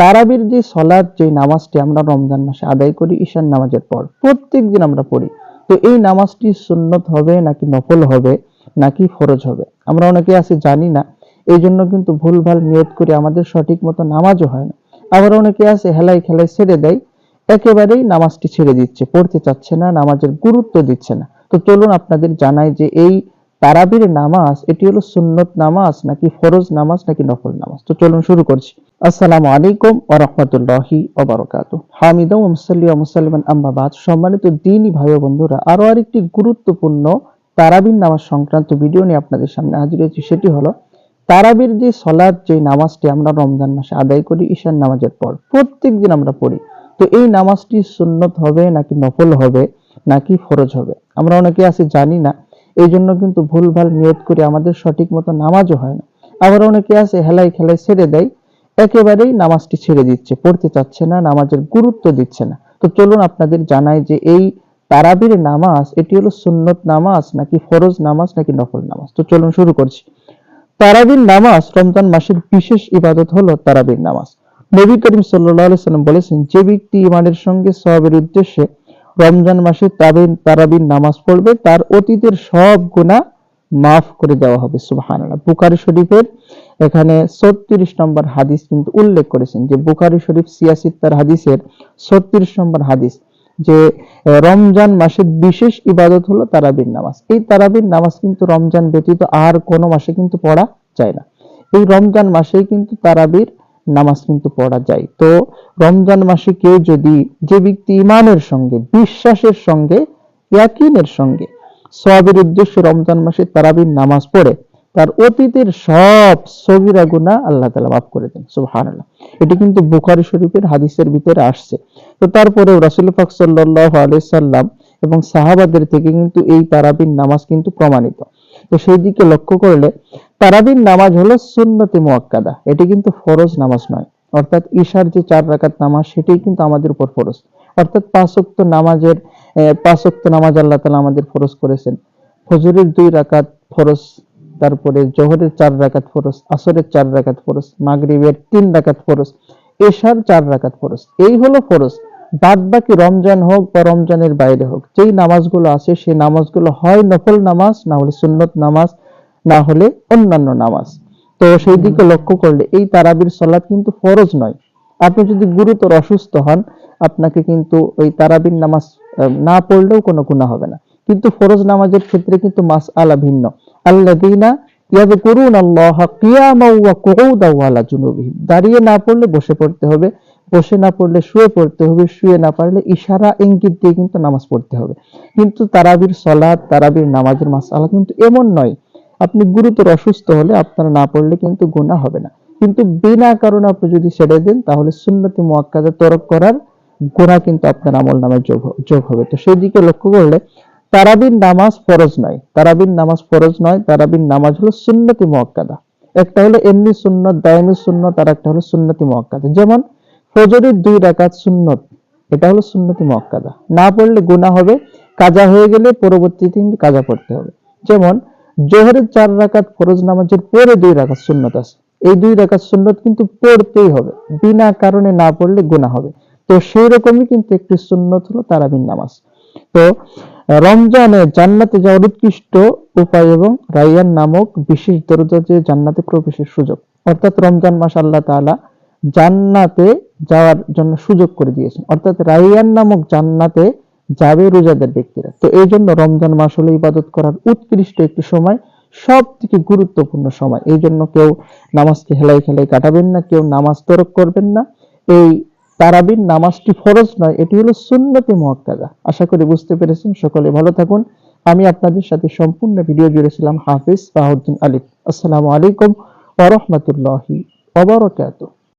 তারাবির যে সলাদ যে নামাজটি আমরা রমজান মাসে আদায় করি ঈশান নামাজের পর প্রত্যেক দিন আমরা পড়ি। তো এই নামাজটি সুন্নত হবে নাকি নফল হবে, নাকি ফরজ হবে? আমরা অনেকে আছি, জানি না। এই জন্য কিন্তু ভুলভাল নিয়ত করে, আমাদের সঠিক মতো নামাজও হয় না। আবার অনেকে আছে, হেলাই খেলাই ছেড়ে দেয়, একেবারেই নামাজটি ছেড়ে দিচ্ছে, পড়তে চাচ্ছে না, নামাজের গুরুত্ব দিচ্ছে না। তো চলুন আপনাদের জানাই যে এই তারাবির নামাজ, এটি হলো সুন্নত নামাজ নাকি ফরজ নামাজ নাকি নফল নামাজ? তো চলুন শুরু করছি। আসসালামু আলাইকুম ওয়া রাহমাতুল্লাহি ওয়া বারাকাতুহু হামিদা ওয়া মুসাল্লি ওয়া মুসাল্লিমান আম্মা বাদ, সম্মানিত দ্বীনি ভাই ও বন্ধুরা, আরও আরেকটি গুরুত্বপূর্ণ তারাবির নামাজ সংক্রান্ত ভিডিও নিয়ে আপনাদের সামনে হাজির হয়েছি, সেটি হলো তারাবির যে সলাদ যে নামাজটি আমরা রমজান মাসে আদায় করি, ঈশান নামাজের পর প্রত্যেক দিন আমরা পড়ি। তো এই নামাজটি সুন্নত হবে নাকি নফল হবে, নাকি ফরজ হবে? আমরা অনেকে আছি, জানি না। এই জন্য কিন্তু ভুলভাল নিয়ত করে আমাদের সঠিক মতো নামাজও হয় না। আবার অনেকে আছে হেলাই খেলাই ছেড়ে দেয়, একেবারেই নামাজটি ছেড়ে দিচ্ছে, পড়তে চাচ্ছে না, নামাজের গুরুত্ব দিচ্ছে না। তো চলুন আপনাদের জানাই যে এই তারাবির নামাজ, এটি হলো সুন্নত নামাজ নাকি ফরজ নামাজ নাকি নফল নামাজ? তো চলুন শুরু করছি। তারাবির নামাজ রমজান মাসের বিশেষ ইবাদত হলো তারাবির নামাজ। নবী করিম সাল্লাল্লাহু সাল্লাম বলেছেন, যে ব্যক্তি ইমানের সঙ্গে সওয়াবের উদ্দেশ্যে রমজান মাসে তাবিন তারাবির নামাজ পড়বে, তার অতীতের সব গুনাহ মাফ করে দেওয়া হবে, সুবহানাল্লাহ। বুখারী শরীফের এখানে 36 নম্বর হাদিস কিন্তু উল্লেখ করেছেন যে, বুখারী শরীফ সিয়াসিত্তার হাদিসের 36 নম্বর হাদিস যে, রমজান মাসের বিশেষ ইবাদত হলো তারাবির নামাজ। এই তারাবির নামাজ কিন্তু রমজান ব্যতীত আর কোনো মাসে কিন্তু পড়া যায় না। এই রমজান মাসেই কিন্তু তারাবির নামাজ কিন্তু পড়া যায়। তো রমজান মাসে কেউ যদি যে ব্যক্তি ইমানের সঙ্গে, বিশ্বাসের সঙ্গে, ইয়াকিনের সঙ্গে সবের উদ্দেশ্যে রমজান মাসে তারাবির নামাজ পড়ে, তার অতীতের সব সগিরা গুনাহ আল্লাহ তাআলা মাফ করে দেন, সুবহানাল্লাহ। এটি কিন্তু বুখারী শরীফের হাদিসের ভিতরে আসছে। তো তারপরে রাসূল পাক সাল্লাল্লাহু আলাইহি সাল্লাম এবং সাহাবাদের থেকে কিন্তু এই তারাবির নামাজ কিন্তু প্রমাণিত। তো সেই দিকে লক্ষ্য করলে তারাবির নামাজ হলো সুন্নতে মুয়াক্কাদা। এটি কিন্তু ফরজ নামাজ নয়। অর্থাৎ ঈশার যে চার রাকাত নামাজ সেটাই কিন্তু আমাদের উপর ফরজ। অর্থাৎ পাঁচ ওয়াক্ত নামাজের আহ, পাঁচ ওয়াক্ত নামাজ আল্লাহ তাআলা আমাদের ফরজ করেছেন। ফজরের দুই রাকাত ফরজ তারপরে জোহরের চার রাকাত ফরজ আসরের চার রাকাত ফরজ মাগরিবের তিন রাকাত ফরজ এশার চার রাকাত ফরজ। এই হলো ফরজ। বাদ বাকি রমজান হোক বা রমজানের বাইরে হোক যেই নামাজগুলো আছে সেই নামাজগুলো হয় নফল নামাজ না হলে সুন্নত নামাজ না হলে অন্যান্য নামাজ। তো সেই দিকে লক্ষ্য করলে এই তারাবির সলাৎ কিন্তু ফরজ নয়। আপনি যদি গুরুতর অসুস্থ হন, আপনাকে কিন্তু ওই তারাবির নামাজ না পড়লেও কোনো গুনাহ হবে না। কিন্তু ফরজ নামাজের ক্ষেত্রে কিন্তু মাস আলা ভিন্ন। আল্লাযীনা ইয়াযকুরুন আল্লাহ কিয়ামান ওয়া কুউদান ওয়া আলা জুনুবিহিম। দাঁড়িয়ে না পড়লে বসে পড়তে হবে, বসে না পড়লে শুয়ে পড়তে হবে, শুয়ে না পারলে ইশারা, ইঙ্গিত দিয়ে কিন্তু নামাজ পড়তে হবে। কিন্তু তারাবির সলাদ তারাবির নামাজের মাস মাসআলা কিন্তু এমন নয় আপনি গুরুতর অসুস্থ হলে আপনারা না পড়লে কিন্তু গুনাহ হবে না। কিন্তু বিনা কারণে আপনি যদি ছেড়ে দেন, তাহলে সুন্নতি মুআক্কাদা তরক করার গুনাহ কিন্তু আপনার আমল নামে যোগ যোগ হবে। তো সেই দিকে লক্ষ্য করলে, তারাবির নামাজ ফরজ নয়। তারাবির নামাজ ফরজ নয়, তারাবির নামাজ হলো সুন্নতি মুআক্কাদা একটা হলো এমনি সুন্নত, দায়মি সুন্নত, আর একটা হলো সুন্নতি মুআক্কাদা যেমন, ফজরের দুই রাকাত সুন্নত, এটা হলো সুন্নতি মুআক্কাদা না পড়লে গুনাহ হবে, কাজা হয়ে গেলে পরবর্তীতে কিন্তু কাজা পড়তে হবে। যেমন জোহরের চার রাকাত ফরজ নামাজের পরে দুই রাকাত সুন্নত আছে। এই দুই রাকাত সুন্নত কিন্তু পড়তেই হবে। বিনা কারণে না পড়লে গুনাহ হবে। তো সেই রকমই কিন্তু একটি সুন্নত হলো তারাবির নামাজ। তো রমজানে জান্নাতে যাওয়ার উৎকৃষ্ট উপায় এবং রাইয়ান নামক বিশেষ দরজাতে জান্নাতে প্রবেশের সুযোগ। অর্থাৎ রমজান মাস আল্লাহ তাআলা জান্নাতে যাওয়ার জন্য সুযোগ করে দিয়েছেন। অর্থাৎ রাইয়ান নামক জান্নাতে যাবে রোজাদার ব্যক্তিরা। তো এই জন্য রমজান মাস হলো ইবাদত করার উৎকৃষ্ট একটি সময় সব থেকে গুরুত্বপূর্ণ সময়। এই জন্য কেউ নামাজকে হেলাই খেলাই কাটাবেন না, কেউ নামাজ তরক করবেন না। এই তারাবির নামাজটি ফরজ নয়, এটি হলো সুন্নতে মুআক্কাদা আশা করি বুঝতে পেরেছেন, সকলে ভালো থাকুন। আমি আপনাদের সাথে সম্পূর্ণ ভিডিও জুড়েছিলাম, হাফিজ বাহুদ্দিন আলিফ আসসালামু আলাইকুম ওয়া রাহমাতুল্লাহি ওয়া বারাকাতুহু।